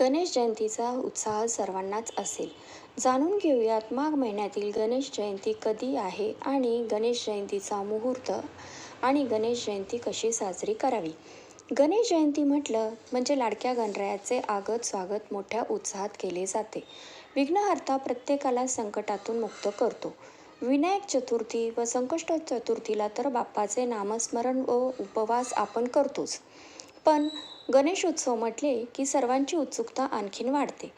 गणेश जयंतीचा उत्साह सर्वांनाच असेल. जाणून घेऊयात माघ महिन्यातील गणेश जयंती कधी आहे आणि गणेश जयंतीचा मुहूर्त आणि गणेश जयंती कशी साजरी करावी? गणेश जयंती म्हटलं म्हणजे लाडक्या गणरायाचे आगत स्वागत मोठ्या उत्साहात केले जाते. विघ्नहर्ता प्रत्येकाला संकटातून मुक्त करतो. विनायक चतुर्थी व संकष्ट चतुर्थीला तर बाप्पाचे नामस्मरण व उपवास आपण करतोच. पण गणेशोत्सव म्हटले की सर्वांची उत्सुकता आणखीन वाढते.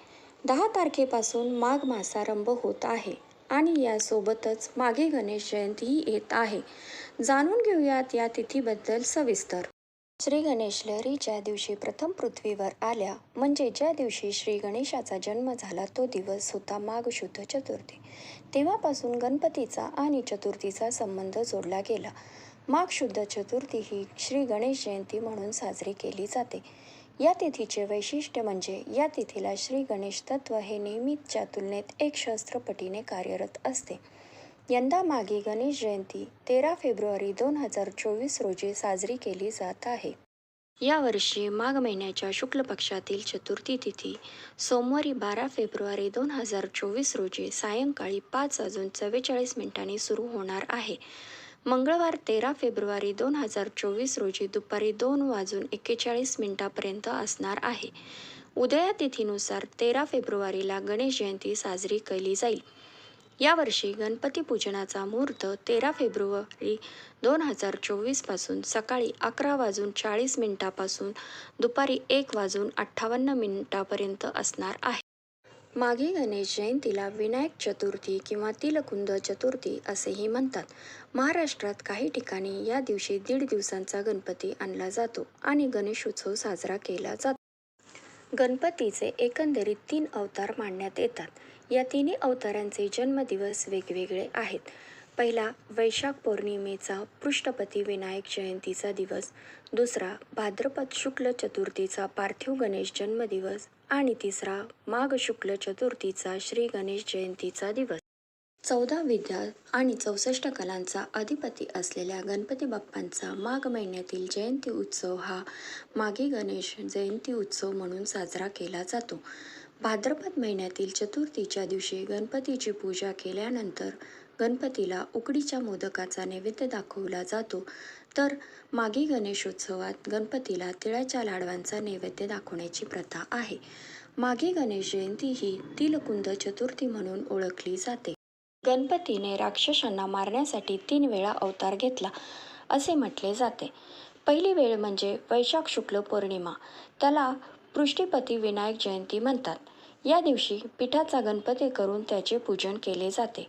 दहा तारखेपासून माघ मासारंभ होत आहे आणि यासोबतच मागे गणेश जयंतीही येत आहे. जाणून घेऊयात या तिथीबद्दल सविस्तर. श्री गणेश लहरी ज्या दिवशी प्रथम पृथ्वीवर आल्या म्हणजे ज्या दिवशी श्री गणेशाचा जन्म झाला तो दिवस होता माघ शुद्ध चतुर्थी. तेव्हापासून गणपतीचा आणि चतुर्थीचा संबंध जोडला गेला. माघ शुद्ध चतुर्थी ही श्री गणेश जयंती म्हणून साजरी केली जाते. या तिथीचे वैशिष्ट्य म्हणजे या तिथीला श्री गणेश तत्व हे नेहमीच्या तुलनेत एक सहस्त्रपटीने कार्यरत असते. यंदा मागे गणेश जयंती तेरा फेब्रुवारी दोन हजार चोवीस रोजी साजरी केली जात आहे. यावर्षी माघ महिन्याच्या शुक्ल पक्षातील चतुर्थी तिथी सोमवारी बारा फेब्रुवारी दोन हजार चोवीस रोजी सायंकाळी पाच वाजून चव्वेचाळीस मिनिटांनी सुरू होणार आहे. मंगळवार तेरा फेब्रुवारी दोन हजार चोवीस रोजी दुपारी दोन वाजून एक्केचाळीस मिनिटापर्यंत असणार आहे. उदया तिथीनुसार तेरा फेब्रुवारीला गणेश जयंती साजरी केली जाईल. यावर्षी गणपती पूजनाचा मुहूर्त तेरा फेब्रुवारी दोन हजार चोवीसपासून सकाळी अकरा वाजून चाळीस मिनिटापासून दुपारी एक वाजून अठ्ठावन्न मिनिटापर्यंत असणार आहे. मागे गणेश जयंतीला विनायक चतुर्थी किंवा तिलकुंद चतुर्थी असेही म्हणतात. महाराष्ट्रात काही ठिकाणी या दिवशी दीड दिवसांचा गणपती आणला जातो आणि गणेशोत्सव साजरा केला जातो. गणपतीचे एकंदरीत तीन अवतार मांडण्यात येतात. या तिन्ही अवतारांचे जन्मदिवस वेगवेगळे आहेत. पहिला वैशाख पौर्णिमेचा पृष्ठपती विनायक जयंतीचा दिवस दुसरा भाद्रपद शुक्ल चतुर्थीचा पार्थिव गणेश जन्मदिवस आणि तिसरा माघ शुक्ल चतुर्थीचा श्री गणेश जयंतीचा दिवस. चौदा विद्या आणि चौसष्ट कलांचा अधिपती असलेल्या गणपती बाप्पांचा माघ महिन्यातील जयंती उत्सव हा माघी गणेश जयंती उत्सव म्हणून साजरा केला जातो. भाद्रपद महिन्यातील चतुर्थीच्या दिवशी गणपतीची पूजा केल्यानंतर गणपतीला उकडीच्या मोदकाचा नैवेद्य दाखवला जातो. तर मागी गणेशोत्सवात गणपतीला तिळाच्या लाडवांचा नैवेद्य दाखवण्याची प्रथा आहे. मागे गणेश जयंती ही तिलकुंद चतुर्थी म्हणून ओळखली जाते. गणपतीने राक्षसांना मारण्यासाठी तीन वेळा अवतार घेतला असे म्हटले जाते. पहिली वेळ म्हणजे वैशाख शुक्ल पौर्णिमा. त्याला पृष्ठीपती विनायक जयंती म्हणतात. या दिवशी पिठाचा गणपती करून त्याचे पूजन केले जाते.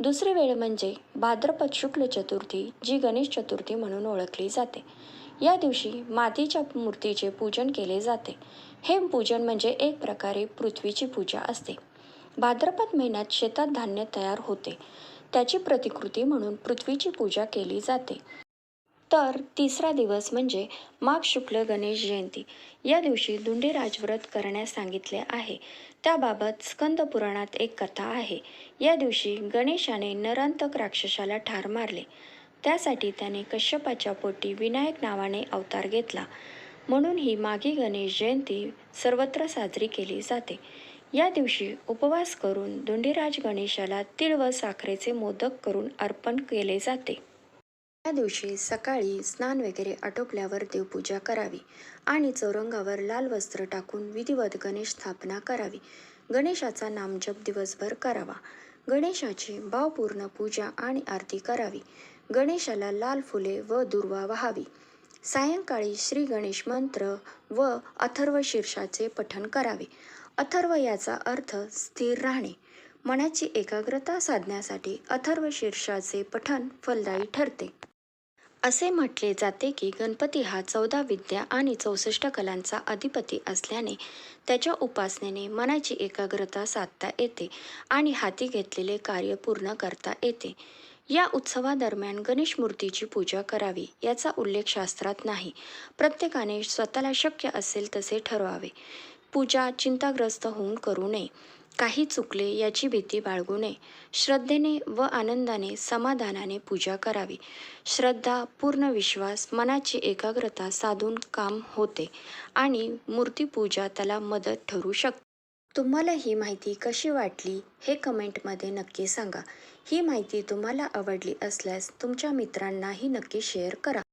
दुसरी वेळ म्हणजे भाद्रपद शुक्ल चतुर्थी जी गणेश चतुर्थी म्हणून ओळखली जाते. या दिवशी मातीच्या मूर्तीचे पूजन केले जाते. हे पूजन म्हणजे एक प्रकारे पृथ्वीची पूजा असते. भाद्रपद महिन्यात शेतात धान्य तयार होते. त्याची प्रतिकृती म्हणून पृथ्वीची पूजा केली जाते. तर तिसरा दिवस म्हणजे माघ शुक्ल गणेश जयंती. या दिवशी दुंडी राजव्रत करण्यास सांगितले आहे. त्याबाबत स्कंद पुराणात एक कथा आहे. या दिवशी गणेशाने नरांतक राक्षसाला ठार मारले. त्यासाठी त्याने कश्यपाच्या पोटी विनायक नावाने अवतार घेतला. म्हणून ही माघी गणेश जयंती सर्वत्र साजरी केली जाते. या दिवशी उपवास करून दुंडीराज गणेशाला तिळ व साखरेचे मोदक करून अर्पण केले जाते. त्या दिवशी सकाळी स्नान वगैरे आटोपल्यावर देवपूजा करावी आणि चौरंगावर लाल वस्त्र टाकून विधिवत गणेश स्थापना करावी. गणेशाचा नामजप दिवसभर करावा. गणेशाची भावपूर्ण पूजा आणि आरती करावी. गणेशाला लाल फुले व दुर्वा वाहावी. सायंकाळी श्री गणेश मंत्र व अथर्व शीर्षाचे पठण करावे. अथर्व याचा अर्थ स्थिर राहणे. मनाची एकाग्रता साधण्यासाठी अथर्व शीर्षाचे पठण फलदायी ठरते. असे म्हटले जाते की गणपती हा चौदा विद्या आणि चौसष्ट कलांचा अधिपती असल्याने त्याच्या उपासनेने मनाची एकाग्रता साधता येते आणि हाती घेतलेले कार्य पूर्ण करता येते. या उत्सवादरम्यान गणेश मूर्तीची पूजा करावी याचा उल्लेख शास्त्रात नाही. प्रत्येकाने स्वतःला शक्य असेल तसे ठरवावे. पूजा चिंताग्रस्त होऊन करू नये. काही चुकले याची भीती बाळगू नये. श्रद्धेने व आनंदाने समाधानाने पूजा करावी. श्रद्धा पूर्ण विश्वास मनाची एकाग्रता साधून काम होते आणि मूर्तीपूजा त्याला मदत ठरू शकते तुम्हाला ही माहिती कशी वाटली हे कमेंटमध्ये नक्की सांगा. ही माहिती तुम्हाला आवडली असल्यास तुमच्या मित्रांनाही नक्की शेअर करा.